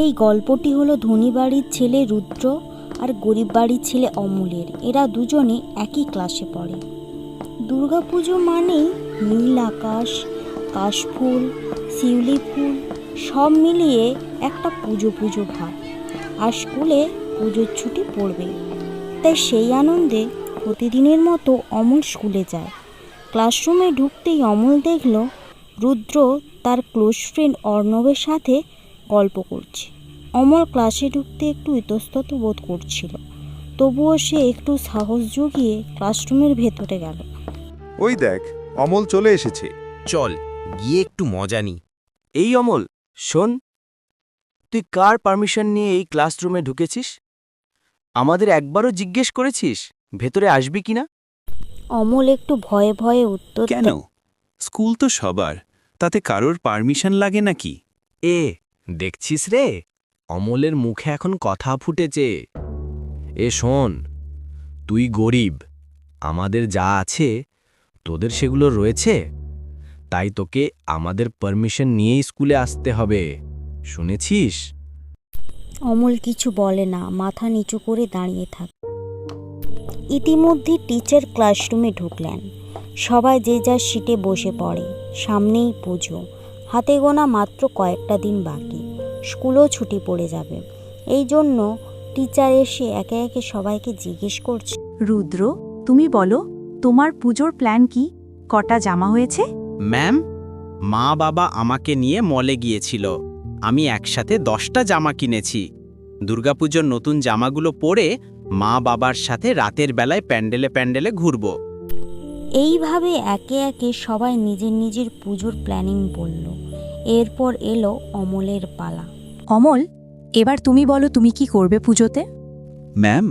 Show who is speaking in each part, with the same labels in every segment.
Speaker 1: এই গল্পটি হলো ধনী বাড়ির ছেলে রুদ্র আর গরিব বাড়ির ছেলে অমূলের। এরা দুজনে একই ক্লাসে পড়ে। দুর্গাপুজো মানেই নীল আকাশ, কাশফুল, শিউলি ফুল, সব মিলিয়ে একটা পুজো পুজো ভাব। আর স্কুলে পুজোর ছুটি পড়বে তাই সেই আনন্দে প্রতিদিনের মতো অমল স্কুলে যায়। ক্লাসরুমে ঢুকতেই অমল দেখল রুদ্র তার ক্লোজ ফ্রেন্ড অর্ণবের সাথে গল্প করছে। অমল ক্লাসে ঢুকতে একটু ইতস্তত বোধ করছিল। তবুও সে একটু সাহস জুগিয়ে ক্লাসরুমের ভেতরে গেল।
Speaker 2: ওই দেখ অমল চলে এসেছে।
Speaker 3: চল গিয়ে একটু মজা নি।
Speaker 4: এই অমল শোন তুই কার পারমিশন নিয়ে এই ক্লাসরুমে ঢুকেছিস? আমাদের একবারও জিজ্ঞেস করেছিস ভেতরে আসবি কিনা?
Speaker 1: অমল একটু ভয়ে ভয়ে উত্তর
Speaker 5: কেন? স্কুল তো সবার তাতে কারোর পারমিশন লাগে নাকি?
Speaker 3: এ দেখছিস রে? অমলের মুখে এখন কথা ফুটেছে। এ শোন, তুই গরিব, আমাদের যা আছে, তোদের সেগুলো রয়েছে? তাই তোকে আমাদের পারমিশন নিয়েই স্কুলে আসতে হবে। শুনেছিস?
Speaker 1: অমল কিছু বলে না, মাথা নিচু করে দাঁড়িয়ে থাক। ইতিমধ্যে টিচার ক্লাসরুমে ঢুকলেন। সবাই যে যার সিটে বসে পড়ে, সামনেই পুজো। হাতে গোনা মাত্র কয়েকটা দিন বাকি। স্কুলও ছুটি পড়ে যাবে। এই জন্য টিচার এসে একে একে সবাইকে জিজ্ঞেস করছে।
Speaker 6: রুদ্র তুমি বলো তোমার পুজোর প্ল্যান কি? কটা জামা হয়েছে?
Speaker 7: ম্যাম মা বাবা আমাকে নিয়ে মলে গিয়েছিল। আমি একসাথে দশটা জামা কিনেছি। দুর্গাপুজোর নতুন জামাগুলো পরে মা বাবার সাথে রাতের বেলায় প্যান্ডেলে প্যান্ডেলে ঘুরব।
Speaker 1: এইভাবে একে একে সবাই নিজের নিজের পুজোর প্ল্যানিং বলল। এরপর এলো অমলের পালা।
Speaker 6: অমল এবার তুমি বলো তুমি কি করবে পুজোতে?
Speaker 5: ম্যাম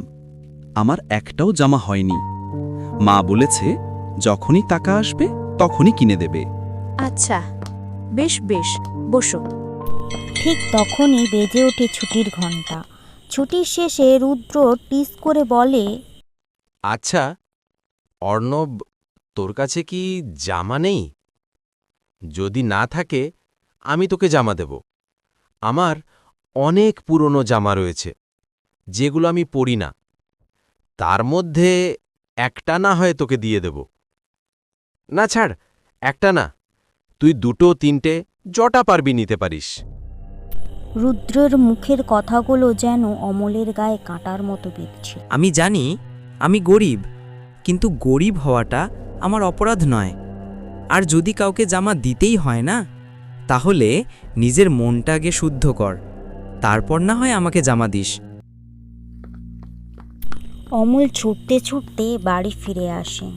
Speaker 5: আমার একটাও জামা হয়নি। মা বলেছে যখনই টাকা আসবে তখনই কিনে দেবে।
Speaker 6: আচ্ছা বেশ বেশ বসো।
Speaker 1: ঠিক তখনই বেজে ওঠে ছুটির ঘণ্টা ছুটির শেষে রুদ্র টিস করে বলে
Speaker 3: আচ্ছা অর্ণব তোর কাছে কি জামা নেই? যদি না থাকে আমি তোকে জামা দেব। আমার অনেক পুরনো জামা রয়েছে যেগুলো আমি পরি না। তার মধ্যে একটা না হয় তোকে দিয়ে দেব। না ছাড় একটা না। তুই দুটো তিনটে জটা পারবি নিতে পারিস।
Speaker 1: রুদ্রের মুখের কথাগুলো যেন অমলের গায়ে কাঁটার মতো বিঁধছিল।
Speaker 4: আমি জানি আমি গরিব কিন্তু গরিব হওয়াটা আমার অপরাধ নয়। আর যদি কাউকে জামা দিতেই হয় না? তাহলে নিজের মনটা আগে শুদ্ধ কর। তারপর না হয় আমাকে জামা দিস।
Speaker 1: অমল ছুটতে ছুটতে বাড়ি ফিরে আসে।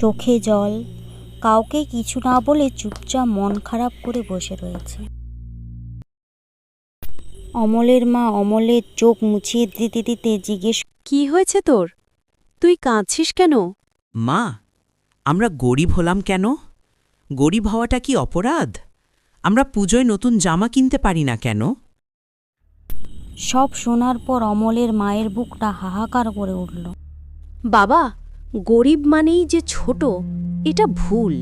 Speaker 1: চোখে জল কাউকে কিছু না বলে চুপচাপ মন খারাপ করে বসে রয়েছে। অমলের মা অমলের চোখ মুছিয়ে দিতে দিতে জিজ্ঞেস
Speaker 6: কি হয়েছে তোর? তুই কাঁদছিস কেন?
Speaker 8: মা আমরা গরিব হলাম কেন? গরিব হওয়াটা কি অপরাধ? আমরা পুজোয় নতুন জামা কিনতে পারি না কেন?
Speaker 1: সব শোনার পর অমলের মায়ের বুকটা হাহাকার করে উঠল।
Speaker 6: বাবা গরিব মানেই যে ছোট এটা ভুল।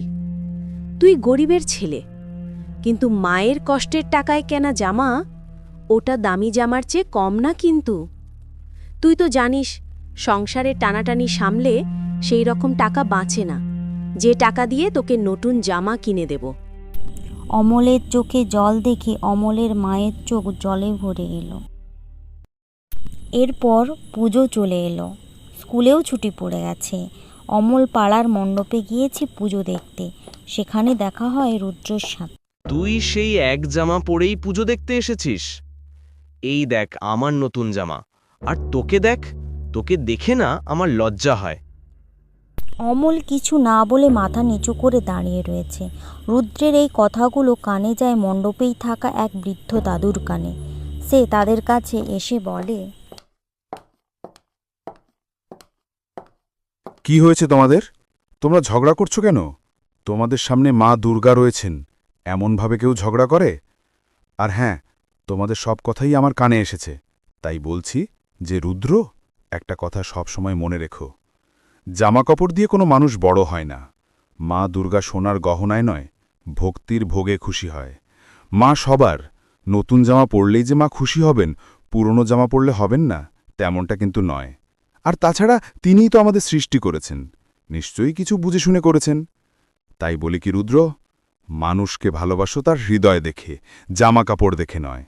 Speaker 6: তুই গরিবের ছেলে কিন্তু মায়ের কষ্টের টাকায় কেনা জামা ওটা দামি জামার চেয়ে কম না কিন্তু? তুই তো জানিস সংসারে টানাটানি সামলে সেই রকম টাকা বাঁচে না। যে টাকা দিয়ে তোকে নতুন জামা কিনে দেব।
Speaker 1: অমলের চোখে জল দেখে অমলের মায়ের চোখ জলে ভরে এলো। এরপর পুজো চলে এলো। স্কুলেও ছুটি পড়ে গেছে। অমল পাড়ার মণ্ডপে গিয়েছে পুজো দেখতে। সেখানে দেখা হয় রুদ্রর সাথে
Speaker 3: তুই সেই এক জামা পরেই পুজো দেখতে এসেছিস। এই দেখ আমার নতুন জামা। আর তোকে দেখ তোকে দেখে না আমার লজ্জা হয়।
Speaker 1: অমল কিছু না বলে মাথা নিচু করে দাঁড়িয়ে রয়েছে। রুদ্রের এই কথাগুলো কানে যায় মণ্ডপেই থাকা এক বৃদ্ধ দাদুর কানে। সে তাদের কাছে এসে বলে
Speaker 2: কি হয়েছে তোমাদের? তোমরা ঝগড়া করছ কেন? তোমাদের সামনে মা দুর্গা রয়েছেন। এমনভাবে কেউ ঝগড়া করে? আর হ্যাঁ তোমাদের সব কথাই আমার কানে এসেছে। তাই বলছি যে রুদ্র একটা কথা সব সময় মনে রেখো। জামাকাপড় দিয়ে কোনো মানুষ বড় হয় না। মা দুর্গা সোনার গহনায় নয়, ভক্তির ভোগে খুশি হয়। মা সবার, নতুন জামা পরলেই যে মা খুশি হবেন, পুরনো জামা পরলে হবেন না, তেমনটা কিন্তু নয়। আর তাছাড়া তিনিই তো আমাদের সৃষ্টি করেছেন, নিশ্চয়ই কিছু বুঝে শুনে করেছেন। তাই বলি কি রুদ্র, মানুষকে ভালোবাসো তার হৃদয় দেখে জামা কাপড় দেখে নয়।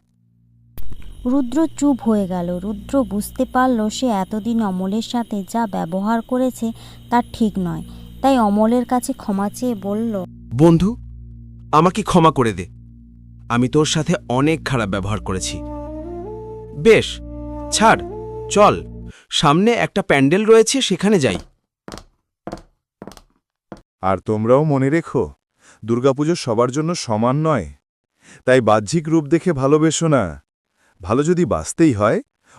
Speaker 1: রুদ্র চুপ হয়ে গেল। রুদ্র বুঝতে পারল সে এতদিন অমলের সাথে যা ব্যবহার করেছে তা ঠিক নয়। তাই অমলের কাছে ক্ষমা চেয়ে বলল
Speaker 3: বন্ধু আমাকে ক্ষমা করে দে। আমি তোর সাথে অনেক খারাপ ব্যবহার করেছি। বেশ ছাড় চল। সামনে একটা প্যান্ডেল রয়েছে সেখানে যাই।
Speaker 2: আর তোমরাও মনে রেখো দুর্গাপুজো সবার জন্য সমান নয়। তাই বাহ্যিক রূপ দেখে ভালোবেসো না। ভালো যদি বাঁচতেই হয়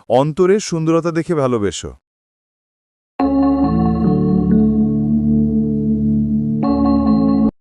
Speaker 2: অন্তরের সুন্দরতা দেখে ভালোবেসো।